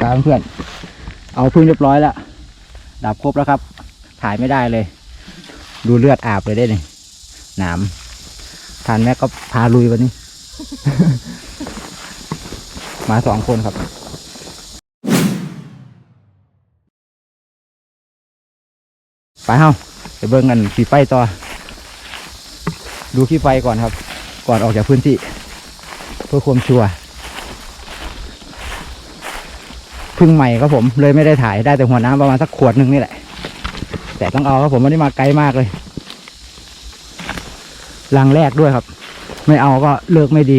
ครับเพื่อน เอาพึ่งเรียบร้อยแล้ว ดับครบแล้วครับ ถ่ายไม่ได้เลย ดูเลือดอาบเลยได้เลยหนามทานแม่ก็พาลุยวันนี้ มาสองคนครับไปเฮาไปเบิ่งกันขี่ไฟต่อ ดูขี้ไฟก่อนครับ ก่อนออกจากพื้นที่ เพื่อความชัวร์ พึ่งใหม่ครับผมเลยไม่ได้ถ่ายได้แต่หัวน้ำประมาณสักขวดหนึ่งนี่แหละ แต่ต้องเอาครับผมวันนี้มาไกลมากเลยลังแรกด้วยครับ ไม่เอาก็เลิกไม่ดี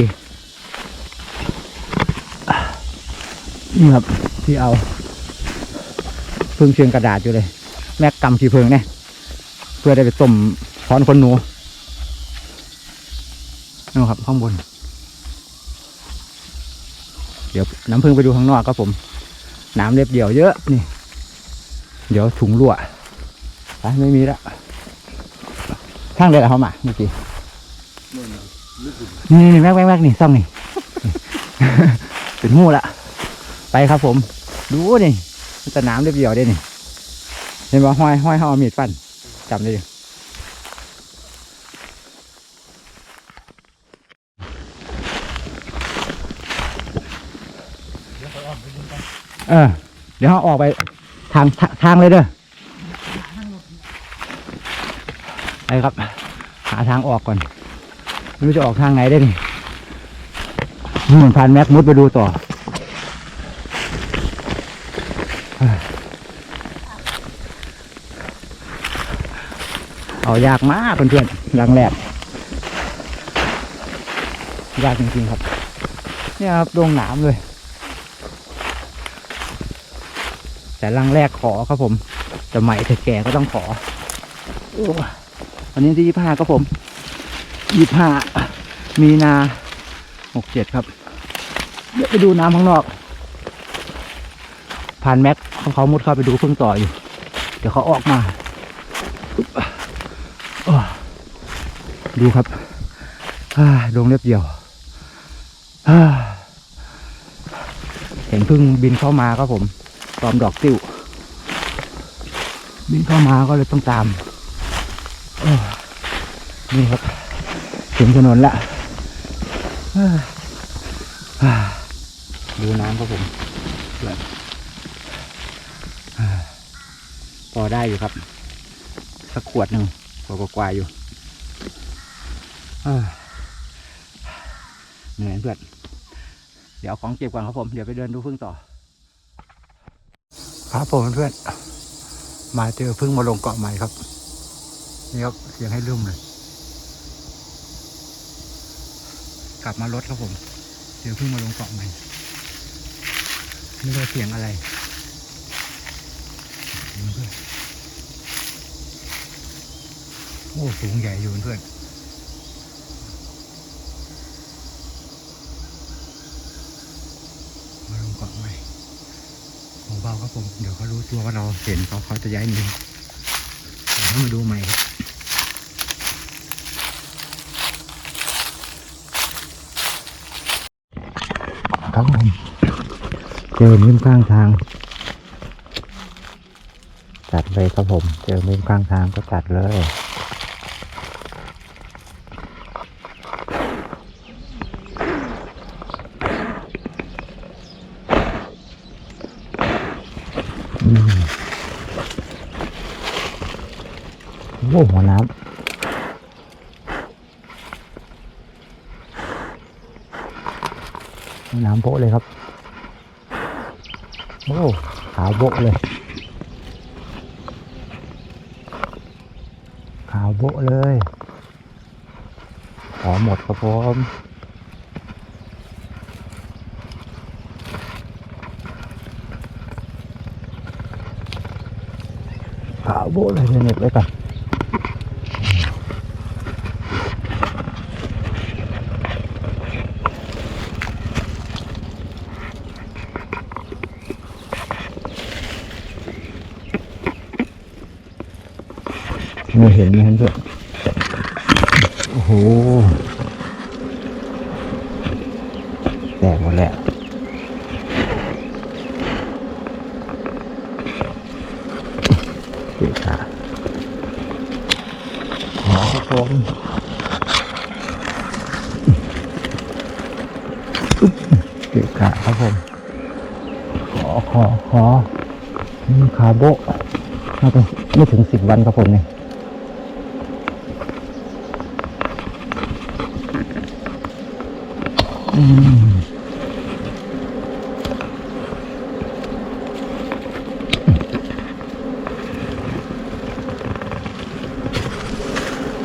นี่ครับที่เอาพึ่งเชียงกระดาษอยู่เลย แม็กกำขี้เพิงเนี่ยเพื่อได้ไปต้มถอนขนหนูนู่ครับข้างบน เดี๋ยวน้ำพึ่งไปดูข้างนอกครับผม น้ำเล็บเดี่ยวเยอะนี่ เดี๋ยวถุงรั่วไปไม่มีแล้วข้างเลยเหรอเขามาเมื่อกี้นี่นี่แม็กแม็กแม็กนี่ซ่องนี่ เป็นหูละไปครับผม ดูนี่มันจะน้ำเรียบเดียวได้นี่เห็นว่าห้อยห้อยเขาเอมีดฟันจำได้อยู่ เออ เดี๋ยวเขาออกไปทางทางทางเลยเด้อไปครับ หาทางออกก่อน ไม่รู้จะออกทางไหนได้นี่เหมือนพันแม็กมุดไปดูต่อ เอายากมากเพื่อนๆรังแรกยากจริงๆครับ เนี่ยครับดงหนามเลย แต่รังแรกขอครับผมจะใหม่แต่แก่ก็ต้องขออวันนี้ที่ยี่ห้าครับผมยี่ห้ามีนาหกเจ็ดครับเดี๋ยวไปดูน้ำข้างนอกผ่านแม็กของเขามุดเข้าไปดูเพิ่งต่ออยู่ เดี๋ยวเขาออกมาดูครับอ่าดงเล็บเดียวเห็นพึ่งบินเข้ามาครับผม ตอมดอกติ้วบินเข้ามาก็เลยต้องตามนี่ครับถึงถนนละดูน้ำครับผมอ่าพอได้อยู่ครับ สักขวดหนึ่งกว่ากว่าๆอยู่เหนื่อยเพื่อนเดี๋ยวของเก็บก่อนครับผม เดี๋ยวไปเดินดูพึ่งต่อ ครับผมเพื่อนมาเจอพึ่งมาลงเกาะใหม่ครับนี่ครับเสียงให้ลืมเลย กลับมารถครับผมเจอพึ่งมาลงเกาะใหม่นี่ก็เสียงอะไรเพื่อนโอ้สูงใหญ่อยู่เพื่อนมาลงเกาะใหม่เบาๆครับ ผม เดี๋ยวเขารู้ตัวว่าเราเห็นเขาเขาจะย้ายหนีเดี๋ยวมาดูใหม่ครับผมเจอมิ้มข้างทางจัดเลยครับผม เจอมิ้มข้างทางก็จัดเลย โอ้หัวน้ำน้ำโปะเลยครับโอ้ขาวโบะเลย ขาวโบะเลยขอหมดครับผม ขาวโบ๊ะเลยเน็บไว้ก่อนไม่เห็นไหมเพื่อนโอ้โห แตกหมดแล้ว เกะกะขอครับผม เกะกะครับผม ขอขอขอคาโบะน่าจะไม่ถึงสิบวันครับผมเนี่ยอืม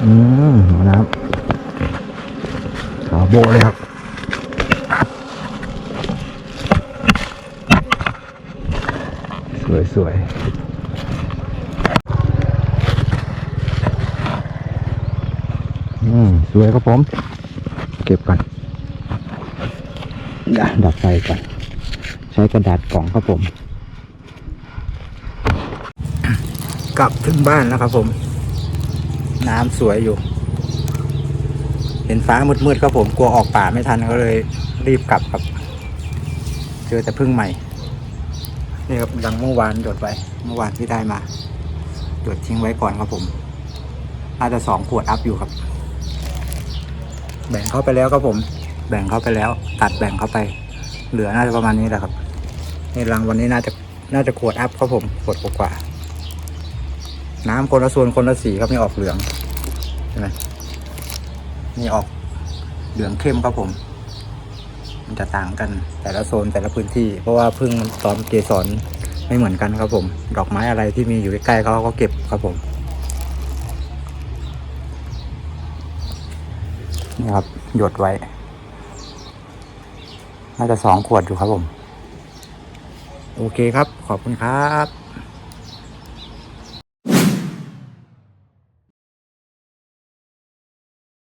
อืมนะครับคาโบะเลยครับ สวยอืมสวยครับผม เก็บก่อนดดับไฟก่อน ใช้กระดาษกล่องครับผม กลับถึงบ้านแล้วครับผม น้ำสวยอยู่ เห็นฟ้ามืดๆครับผม กลัวออกป่าไม่ทันก็เลยรีบกลับครับ เจอแต่พึ่งใหม่ นี่ครับดังเมื่อวานหยดไปเมื่อวานที่ได้มาหยดทิ้งไว้ก่อนครับผมน่าจะสองขวดอัพอยู่ครับ แบ่งเข้าไปแล้วครับผม แบ่งเข้าไปแล้ว ตัดแบ่งเข้าไป เหลือน่าจะประมาณนี้แหละครับในรังวันนี้น่าจะน่าจะขวดอัพครับผมขวดกว่าน้ำคนละส่วนคนละสีครับนี่ออกเหลืองใช่ไหมนี่ออกเหลืองเข้มครับผม มันจะต่างกันแต่ละโซนแต่ละพื้นที่ เพราะว่าพึ่งตอมเกสรไม่เหมือนกันครับผม ดอกไม้อะไรที่มีอยู่ใกล้ๆเขาก็เก็บครับผมนี่ครับหยดไว้ น่าจะสองขวดอยู่ครับผม โอเคครับ ขอบคุณครับ